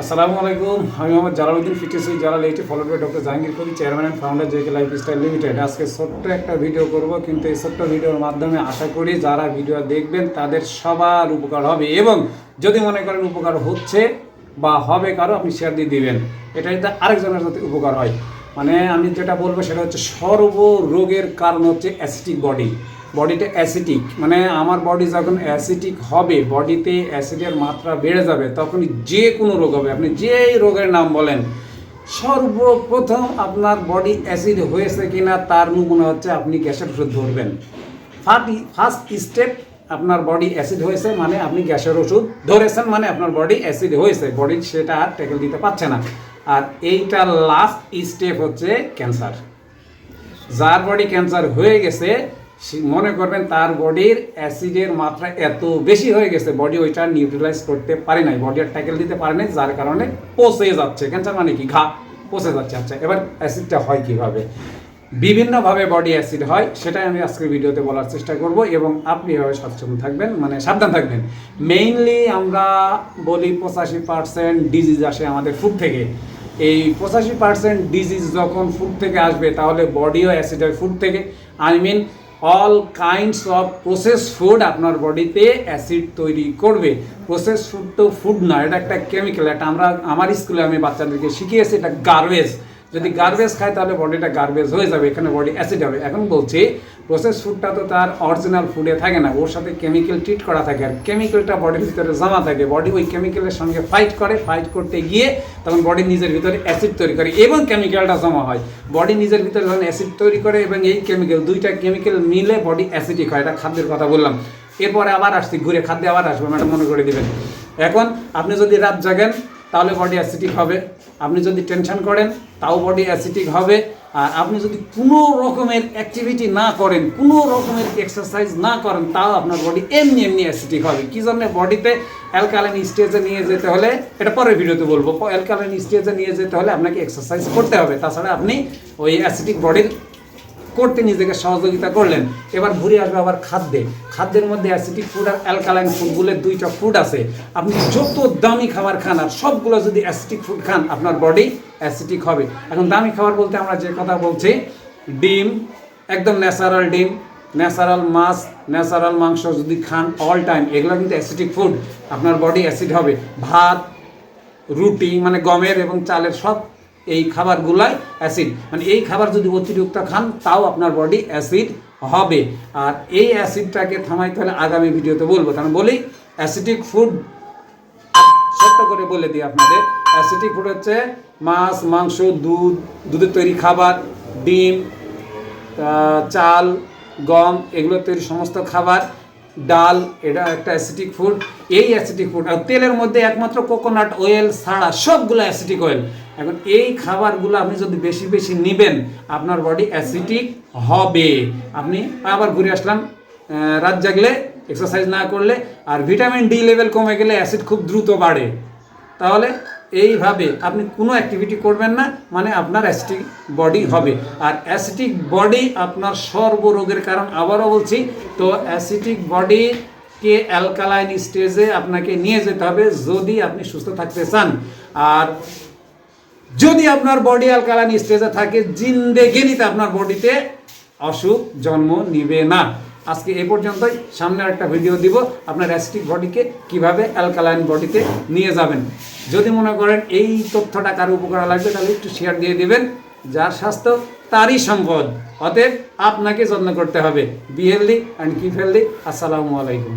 আসসালামু আলাইকুম, আমি Mohammad Jalaluddin ফিটেসি Jalal eighty followed by doctor Jahangir কবি chairman and founder JK lifestyle limited আজকে ছোট্ট একটা ভিডিও করব, কিন্তু এই ছোট্ট ভিডিওর মাধ্যমে আশা করি যারা ভিডিও দেখবেন, তাদের সবার উপকার হবে এবং যদি মনে করেন উপকার হচ্ছে বা হবে কারও, আপনি শেয়ার দিয়ে দিবেন। এটাই তো আরেকজনের যাতে উপকার হয়। মানে আমি যেটা বলব, সেটা হচ্ছে সর্ব রোগের কারণ হচ্ছে অ্যাসিটিক বডি বডিটা অ্যাসিটিক মানে আমার বডি যখন অ্যাসিটিক হবে, বডিতে অ্যাসিডের মাত্রা বেড়ে যাবে তখন যে কোনো রোগ হবে। আপনি যেই রোগের নাম বলেন, সর্বপ্রথম আপনার বডি অ্যাসিড হয়েছে কিনা, তার নমুনা হচ্ছে আপনি গ্যাসের ওষুধ ধরবেন। ফার্স্ট ফার্স্ট স্টেপ আপনার বডি অ্যাসিড হয়েছে মানে আপনি গ্যাসের ওষুধ ধরেছেন মানে আপনার বডি অ্যাসিড হয়েছে। বডি সেটা আর ট্যাকেল দিতে পারছে না। আর এইটা লাস্ট স্টেপ হচ্ছে ক্যান্সার যার বডি ক্যান্সার হয়ে গেছে মনে করবেন তার বডির অ্যাসিডের মাত্রা এত বেশি হয়ে গেছে বডি ওইটা নিউট্রিলাইজ করতে পারে নাই বডি আর ট্যাকেল দিতে পারে নাই, যার কারণে পচে যাচ্ছে। ক্যান্সার মানে কি? ঘা পচে যাচ্ছে। আচ্ছা এবার অ্যাসিডটা হয় কীভাবে? বিভিন্নভাবে বডি অ্যাসিড হয়, সেটাই আমি আজকের ভিডিওতে বলার চেষ্টা করব এবং আপনি এভাবে সচেতন থাকবেন মানে সাবধান থাকবেন। মেইনলি আমরা বলি পঁচাশি পার্সেন্ট ডিজিজ আসে আমাদের ফুড থেকে। এই পঁচাশি পার্সেন্ট ডিজিজ যখন ফুড থেকে আসবে, তাহলে বডিও অ্যাসিড হয় ফুড থেকে। I mean all kinds of process food আপনার বডিতে অ্যাসিড তৈরি করবে। প্রসেস ফুড তো ফুড নয় এটা একটা কেমিক্যাল এটা আমরা, আমার স্কুলে আমি বাচ্চাদেরকে শিখিয়েছি, এটা গার্বেজ যদি গার্বেজ খায়, তাহলে বডিটা গার্বেজ হয়ে যাবে, এখানে বডি অ্যাসিড হবে। এখন বলছি প্রসেস ফুডটা তো তার অরিজিনাল ফুডে থাকে না, ওর সাথে কেমিক্যাল ট্রিট করা থাকে, আর কেমিক্যালটা বডির ভিতরে জমা থাকে। বডি ওই কেমিক্যালের সঙ্গে ফাইট করে ফাইট করতে গিয়ে তখন বডি নিজের ভিতরে অ্যাসিড তৈরি করে, এবং কেমিক্যালটা জমা হয়। বডি নিজের ভিতরে যখন অ্যাসিড তৈরি করে, এবং এই কেমিক্যাল দুইটা কেমিক্যাল মিলে বডি অ্যাসিডিক হয়, এটা খাদ্যের কথা বললাম। এরপরে আবার আসছি, ঘুরে খাদ্যে আবার আসব, ম্যাডাম, মনে করে দিবেন। এখন আপনি যদি রাত জাগেন, তাহলে বডি অ্যাসিডিক হবে। আপনি যদি টেনশন করেন, তাও বডি অ্যাসিটিক হবে। আর আপনি যদি কোনো রকমের অ্যাক্টিভিটি না করেন, কোনো রকমের এক্সারসাইজ না করেন, তাও আপনার বডি এমনি এমনি অ্যাসিটিক হবে। কী জন্য বডিতে অ্যালকালাইন স্টেজে নিয়ে যেতে হলে, এটা পরের ভিডিওতে বলব অ্যালকালাইন স্টেজে নিয়ে যেতে হলে আপনাকে এক্সারসাইজ করতে হবে। তাছাড়া আপনি ওই অ্যাসিটিক বডির করতে নিজেকে সহযোগিতা করলেন। এবার ঘুরে আসবে আবার খাদ্যে। খাদ্যের মধ্যে অ্যাসিডিক ফুড আর অ্যালকালাইন ফুড বলে দুইটা ফুড আছে। আপনি যত দামি খাবার খান আর সবগুলো যদি অ্যাসিডিক ফুড খান, আপনার বডি অ্যাসিডিক হবে। এখন দামি খাবার বলতে আমরা যে কথা বলছি, ডিম, একদম ন্যাচারাল ডিম ন্যাচারাল মাছ ন্যাচারাল মাংস যদি খান অল টাইম এগুলো কিন্তু অ্যাসিডিক ফুড আপনার বডি অ্যাসিড হবে। ভাত, রুটি মানে গমের এবং চালের সব এই খাবারগুলাই অ্যাসিড মানে এই খাবার যদি অতিরিক্ত খান, তাও আপনার বডি অ্যাসিড হবে। আর এই অ্যাসিডটাকে থামাইতে হলে আগামী ভিডিওতে বলব। কারণ বলি অ্যাসিডিক ফুড ছোট্ট করে বলে দিই আপনাদের অ্যাসিডিক ফুড হচ্ছে মাছ, মাংস, দুধ, দুধের তৈরি খাবার, ডিম চাল, গম, এগুলো তৈরি সমস্ত খাবার। ডাল, এটা একটা অ্যাসিটিক ফুড এই অ্যাসিটিক ফুড আর তেলের মধ্যে একমাত্র কোকোনাট অয়েল ছাড়া সবগুলো অ্যাসিটিক অয়েল এখন এই খাবারগুলো আপনি যদি বেশি বেশি নেবেন, আপনার বডি অ্যাসিটিক হবে। আপনি আবার ঘুরে আসলাম রাত জাগলে এক্সারসাইজ না করলে, আর ভিটামিন ডি লেভেল কমে গেলে অ্যাসিড খুব দ্রুত বাড়ে। তাহলে এইভাবে আপনি কোনো অ্যাক্টিভিটি করবেন না মানে আপনার অ্যাসিটিক বডি হবে। আর অ্যাসিটিক বডি আপনার সর্বরোগের কারণ আবারও বলছি, তো অ্যাসিটিক বডিকে অ্যালকালাইন স্টেজে আপনাকে নিয়ে যেতে হবে যদি আপনি সুস্থ থাকতে চান। আর যদি আপনার বডি অ্যালকালাইন স্টেজে থাকে, জিন্দেগিনিতে আপনার বডিতে অসুখ জন্ম নিবে না। আজকে এ পর্যন্তই। সামনে একটা ভিডিও দিব। আপনার অ্যাসিটিক বডিকে কীভাবে অ্যালকালাইন বডিতে নিয়ে যাবেন। যদি মনে করেন এই তথ্যটা কারও উপকার লাগবে, তাহলে একটু শেয়ার দিয়ে দিবেন। যার স্বাস্থ্য, তারই সম্পদ। অতএব আপনাকে যত্ন করতে হবে। Be healthy and keep healthy আসসালামু আলাইকুম।